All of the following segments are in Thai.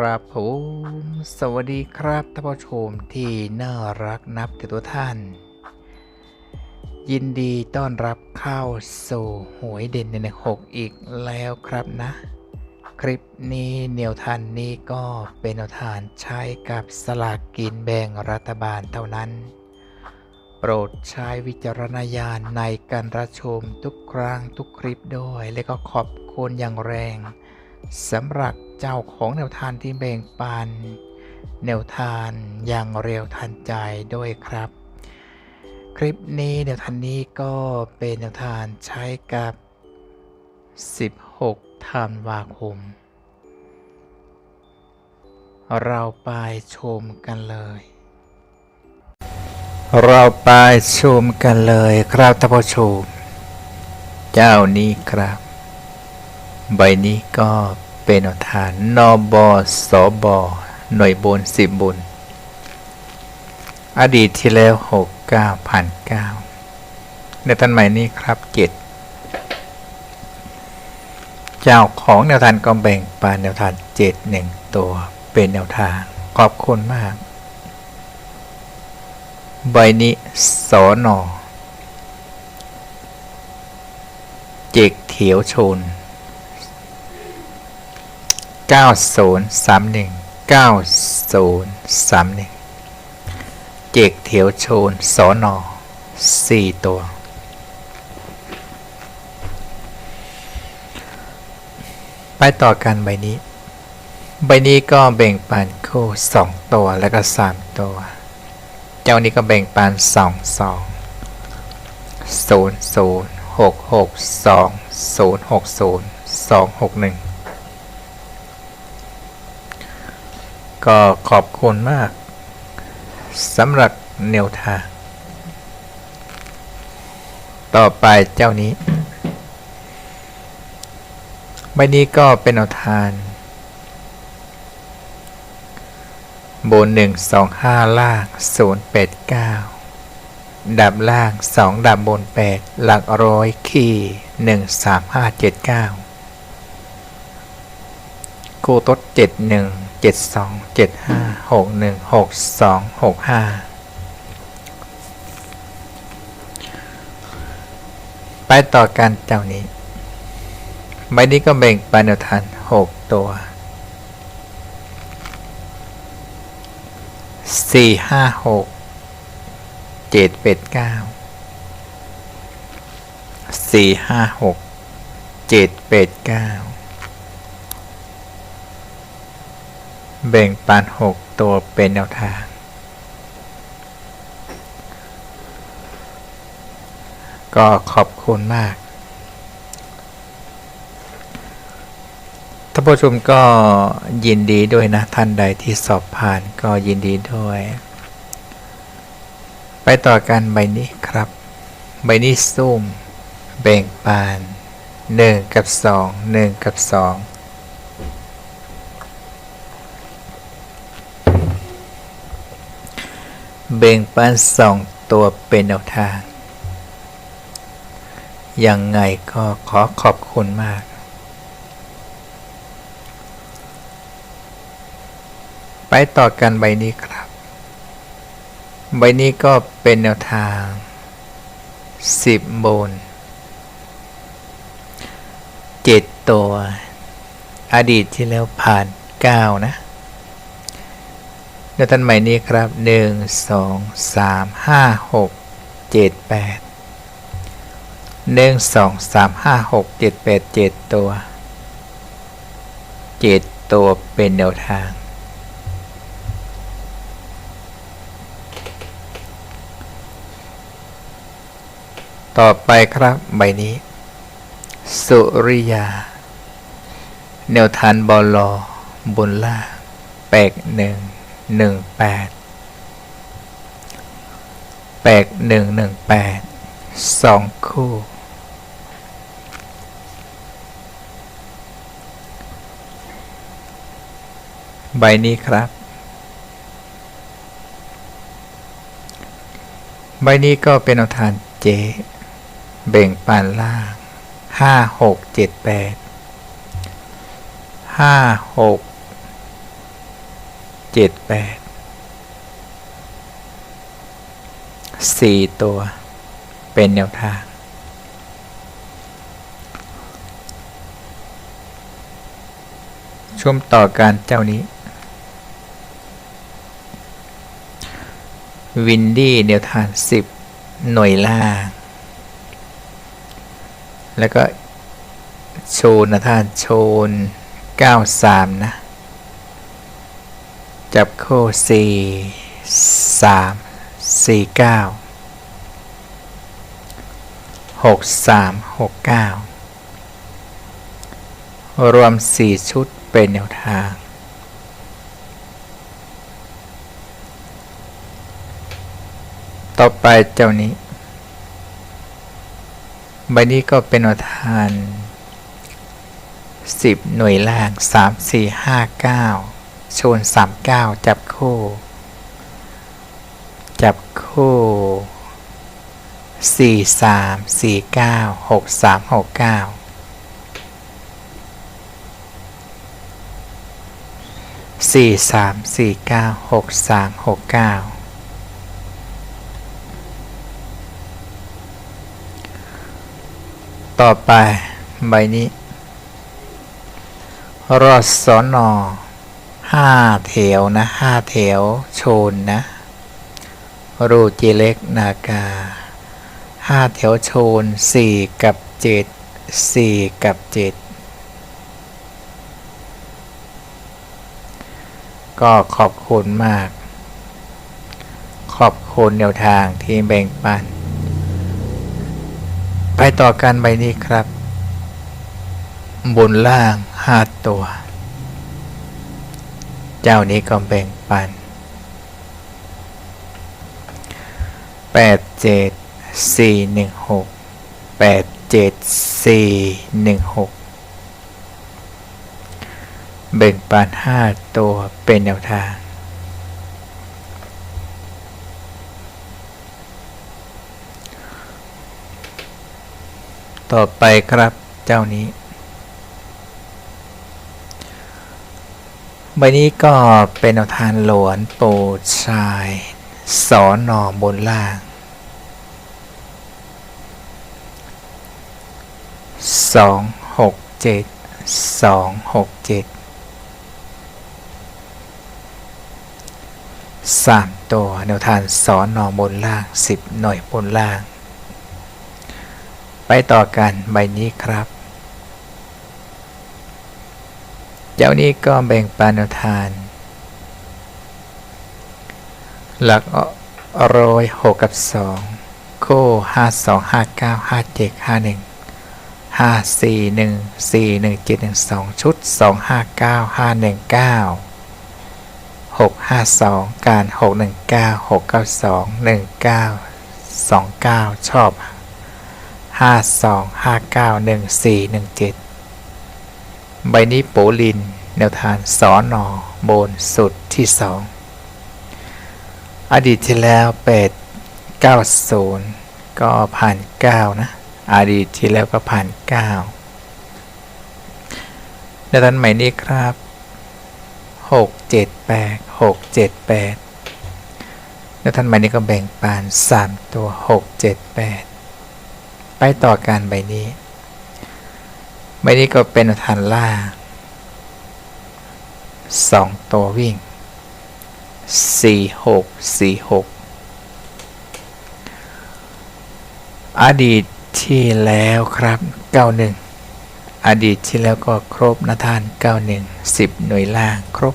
ครับผมสวัสดีครับท่านผู้ชมที่น่ารักนับถือตัวท่าน ยินดีต้อนรับเข้าสู่หวยเด่นในหกอีกแล้วครับนะ คลิปนี้แนวทานนี้ก็เป็นแนวทานใช้กับสลากกินแบ่งรัฐบาลเท่านั้น โปรดใช้วิจารณญาณในการรับชมทุกครั้งทุกคลิปด้วย และก็ขอบคุณอย่างแรงสำหรับ เจ้าของแนวทานที่แบ่งปัน แนวทานอย่างเร็วทันใจด้วยครับ คลิปนี้แนวทานนี้ก็เป็นแนวทานใช้กับ 16ธันวาคม เราไปชมกันเลยเราไปชมกันเลยครับท่านผู้ชม เจ้านี้ครับ ใบนี้ก็ เป็นแนวฐานนบสบหน่วยบนสิบบุญ อดีตที่แล้วหกเก้าพันเก้าในตันใหม่นี้ครับเจ็ดเจ้าของแนวทางก็แบ่งปันแนวทางเจ็ดหนึ่งตัวเป็นแนวทาง ขอบคุณมาก ใบนี้สอนอเจกเถียวชน 9031 9031 เจกเถียวโชนสอนอ4ตัว ไปต่อกันใบนี้ ใบนี้ก็แบ่งปันคู่ 2 ตัวแล้วก็ 3 ตัว เจ้านี้ก็แบ่งปัน 2 2 0 0 6 6 2 0 6 0 2 6 1 ก็ขอบคุณมากสำหรับแนวทาง ต่อไปเจ้านี้ ใบนี้ก็เป็นแนวทางบนหนึ่งสองห้าล่างศูนย์แปดเก้าดับล่างสองดับบนแปดหลักร้อยขีหนึ่งสามห้าเจ็ดเก้าคู่ต้นเจ็ดหนึ่ง เจ็ดสองเจ็ดห้าหกหนึ่งหกสองหกห้าไปต่อกันเจ้านี้ใบนี้ก็แบ่งปันแนวทางหกตัวสี่ห้าหกเจ็ดเป็ดเก้าสี่ห้าหกเจ็ดเป็ดเก้า แบ่งปันหกตัวเป็นแนวทาง ก็ขอบคุณมากท่านผู้ชมก็ยินดีด้วยนะ ท่านใดที่สอบผ่านก็ยินดีด้วย ไปต่อกันใบนี้ครับ ใบนี้ซุ่ม แบ่งปาน 1 กับ 2 1 กับ 2 เบ่งปันสองตัวเป็นแนวทาง ยังไงก็ขอขอบคุณมาก ไปต่อกันใบนี้ครับ ใบนี้ก็เป็นแนวทาง 10บน7ตัว อดีตที่แล้วผ่าน 9 นะ เดี๋ยวท่านใหม่นี้ครับ 1 2 3 5 6 7 8 1 2 3 5 6 7 8 7 ตัว 7 ตัวเป็นแนวทาง ต่อไปครับใบนี้ สุริยา แนวทานบอลอบนล่าแปกหนึ่ง หนึ่งแปดแปกหนึ่งหนึ่งแปดสองคู่ใบนี้ครับ ใบนี้ก็เป็นอาทานเจ เบ่งปานล่างห้าหกเจ็ดแปดห้าหก เจ็ดแปดสี่ตัวเป็นแนวทาง ช่วมต่อการเจ้านี้ วินดี้แนวทางสิบหน่วยล่าง แล้วก็ โชนนะท่านโชนเก้าสามนะ จับโค้สี่สามสี่เก้าหกสามหกเก้ารวมสี่ชุดเป็นแนวทาง ต่อไปเจ้านี้ ใบนี้ก็เป็นแนวทางสิบหน่วยล่างสามสี่ห้าเก้า ชนสามเก้าจับคู่ จับคู่สี่สามสี่เก้าหกสามหกเก้าสี่สามสี่เก้าหกสามหกเก้าต่อไปใบนี้ รอสอนอ ห้าแถวนะห้าแถวโชนนะ รูจีเล็กนากาห้าแถวโชนสี่กับเจ็ดสี่กับเจ็ดก็ขอบคุณมาก ขอบคุณแนวทางที่แบ่งปัน ไปต่อกันใบนี้ครับ บนล่างห้าตัว เจ้านี้ก็แบ่งปันแปดเจ็ดสี่หนึ่งหกแปดเจ็ดสี่หนึ่งหกแบ่งปันห้าตัวเป็นแนวทางต่อไปครับเจ้านี้ ใบนี้ก็เป็นแนวทางหลวนโปรดชายสอนหนอบนล่าง สองหกเจ็ดสองหกเจ็ดสามตัวแนวทางสอนหนอบนล่างสิบหน่วยบนล่าง ไปต่อกันใบนี้ครับ เจ้านี้ก็แบ่งปันทาน หลักร้อยหกกับสองโค้ห้าสองห้าเก้าห้าเจ็ดห้าหนึ่งห้าสี่หนึ่งสี่หนึ่งเจ็ดหนึ่งสองชุดสองห้าเก้าห้าหนึ่งเก้าหกห้าสองการหกหนึ่งเก้าหกเก้าสองหนึ่งเก้าสองเก้าชอบห้าสองห้าเก้าหนึ่งสี่หนึ่งเจ็ด ใบนี้โปลิน แนวทางสอนอโบนสุดที่สองอดีตที่แล้วเป็ด90 ก็ผ่าน 9 นะ อดีตที่แล้วก็ผ่าน 9 ในตอนใหม่นี้ครับ 6 7 8 6 7 8ในท่านใหม่นี้ก็แบ่งปาน 3 ตัว 6 7 8 ไปต่อการใบนี้ ใบนี้ก็เป็นทันล่า2ตัววิ่งสี่หกสี่หกอดีตที่แล้วครับเก้าหนึ่งอดีตที่แล้วก็ครบนะท่านเก้าหนึ่งสิบหน่วยล่างครบ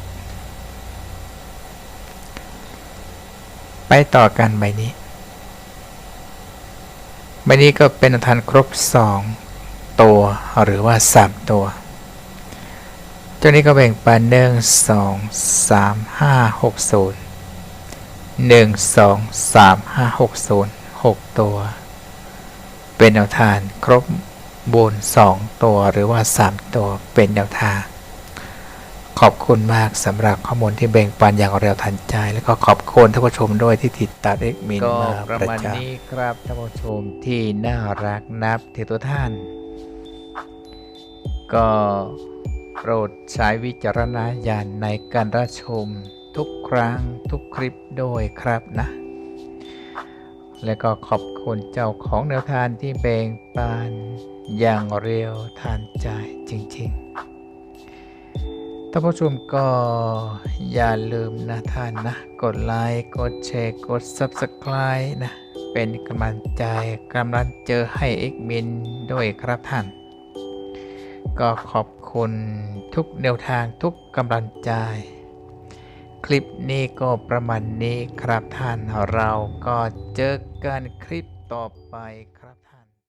ไปต่อกันใบนี้ใบนี้ก็เป็นทันครบสอง ตัวหรือว่าสามตัว เจ้านี้ก็แบ่งปันหนึ่งสองสามห้าหกศูนย์หนึ่งสองสามห้าหกศูนย์หกตัว เป็นแนวทางครบบนสองตัวหรือว่าสามตัวเป็นแนวทางขอบคุณมากสำหรับข้อมูลที่แบ่งปันอย่างเร็วทันใจ แล้วก็ขอบคุณท่านผู้ชมด้วยที่ติดตามเอ็กมินมาประประมาณจำนี้ครับท่านผู้ชมที่น่ารักนับถือตัวท่าน ก็โปรดใช้วิจารณญาณในการรับชมทุกครั้งทุกคลิปโดวยครับนะ และก็ขอบคุณเจ้าของแนวทานที่แบ่งปันอย่างเร็วทานใจจริงๆ ท่านผู้ชมก็อย่าลืมนะท่านนะ กดไลค์ กดแชร์ กด Subscribe นะ เป็นกำลังใจกำลังเจอให้เอ็กมินด้วยครับท่าน ก็ขอบคุณทุกแนวทางทุกกำลังใจ คลิปนี้ก็ประมาณนี้ครับท่านเราก็เจอกันคลิปต่อไป